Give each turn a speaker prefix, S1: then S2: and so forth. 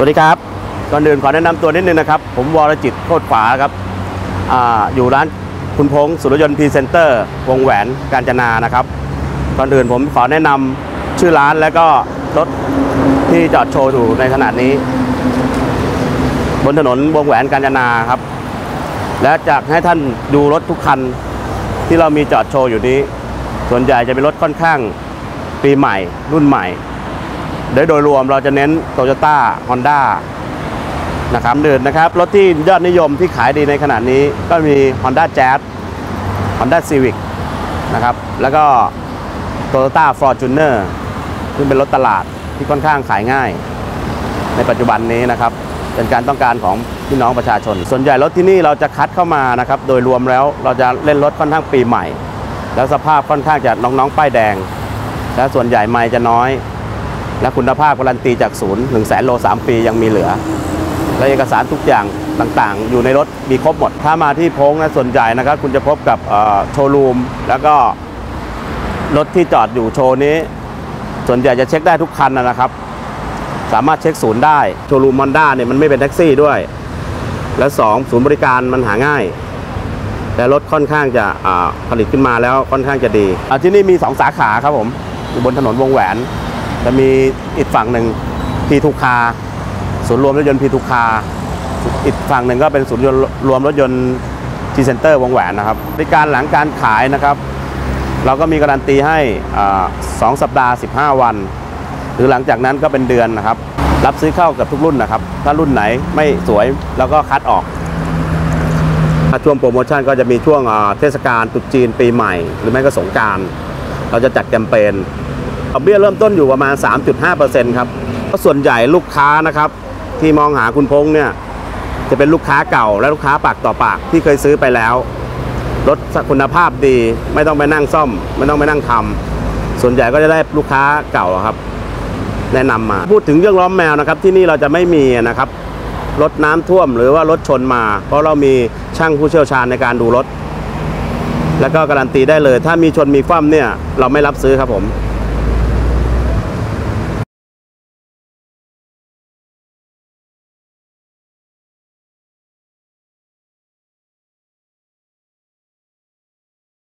S1: สวัสดีครับก่อนอื่นขอแนะนำตัวนิดนึงนะครับ ผมวรจิตโคตรฝาครับออยู่ร้านคุณพงษ์สุรยนต์พรีเซนเตอร์ วงแหวนกาญจนานะครับก่อนอื่นผมขอแนะนำชื่อร้านและก็รถที่จอดโชว์อยู่ในขณะนี้ บนถนนวงแหวนกาญจนาครับ และจากให้ท่านดูรถทุกคันที่เรามีจอดโชว์อยู่นี้ ส่วนใหญ่จะเป็นรถค่อนข้างปีใหม่รุ่นใหม่ โดยโดยรวมเราจะเน้นโตโยต้าฮอนด้านะครับเดินนะครับ รถที่ยอดนิยมที่ขายดีในขณะนี้ก็มี Honda Jazz Honda Civic นะครับ แล้วก็ Toyota Fortuner ซึ่งเป็นรถตลาดที่ค่อนข้างขายง่าย ในปัจจุบันนี้นะครับ เป็นการต้องการของพี่น้องประชาชน ส่วนใหญ่รถที่นี่เราจะคัดเข้ามานะครับ โดยรวมแล้วเราจะเล่นรถค่อนข้างปีใหม่ แล้วสภาพค่อนข้างจะน้องๆป้ายแดง และส่วนใหญ่ไม่จะน้อย และคุณภาพการันตีจากศูนย์ถึงแสนโล3ปียังมีเหลือ และเอกสารทุกอย่างต่างๆ อยู่ในรถมีครบหมด ถ้ามาที่พงนะส่วนใหญ่นะครับ คุณจะพบกับโชว์รูม แล้วก็รถที่จอดอยู่โชว์นี้ ส่วนใหญ่จะเช็คได้ทุกคันนะครับ สามารถเช็คศูนย์ได้ โชว์รูมมอนด้าเนี่ยมันไม่เป็นแท็กซี่ด้วย และสองศูนย์บริการมันหาง่ายแต่รถค่อนข้างจะผลิตขึ้นมาแล้วค่อนข้างจะดีที่นี่มี 2 สาขาครับผมอยู่บนถนนวงแหวน จะมีอีกฝั่งหนึ่งพีทูคาศูนย์รวมรถยนต์พีทูคาอีกฝั่งหนึ่งก็เป็นศูนย์รวมรถยนต์ทีเซ็นเตอร์วงแหวนนะครับบริการหลังการขายนะครับ เราก็มีการันตีให้สองสัปดาห์ 15 วัน หรือหลังจากนั้นก็เป็นเดือนนะครับ รับซื้อเข้ากับทุกรุ่นนะครับ ถ้ารุ่นไหนไม่สวยเราก็คัดออกถ้าช่วงโปรโมชั่นก็จะมีช่วงเทศกาลตรุษจีนปีใหม่ หรือไม่ก็สงการ เราจะจัดแคมเปญ ดอกเบี้ยเริ่มต้นอยู่ประมาณ 3.5%ครับก็ส่วนใหญ่ลูกค้านะครับที่มองหาคุณพงษ์เนี่ยจะเป็นลูกค้าเก่าและลูกค้าปากต่อปากที่เคยซื้อไปแล้วรถคุณภาพดีไม่ต้องไปนั่งซ่อม ไม่ต้องไปนั่งทำส่วนใหญ่ก็จะได้ลูกค้าเก่าครับ แนะนำมาพูดถึงเรื่องล้อมแมวนะครับ ที่นี่เราจะไม่มีนะครับรถน้ำท่วมหรือว่ารถชนมา เพราะเรามีช่างผู้เชี่ยวชาญในการดูรถ แล้วก็การันตีได้เลย ถ้ามีชนมีคว่ำเนี่ยเราไม่รับซื้อครับผม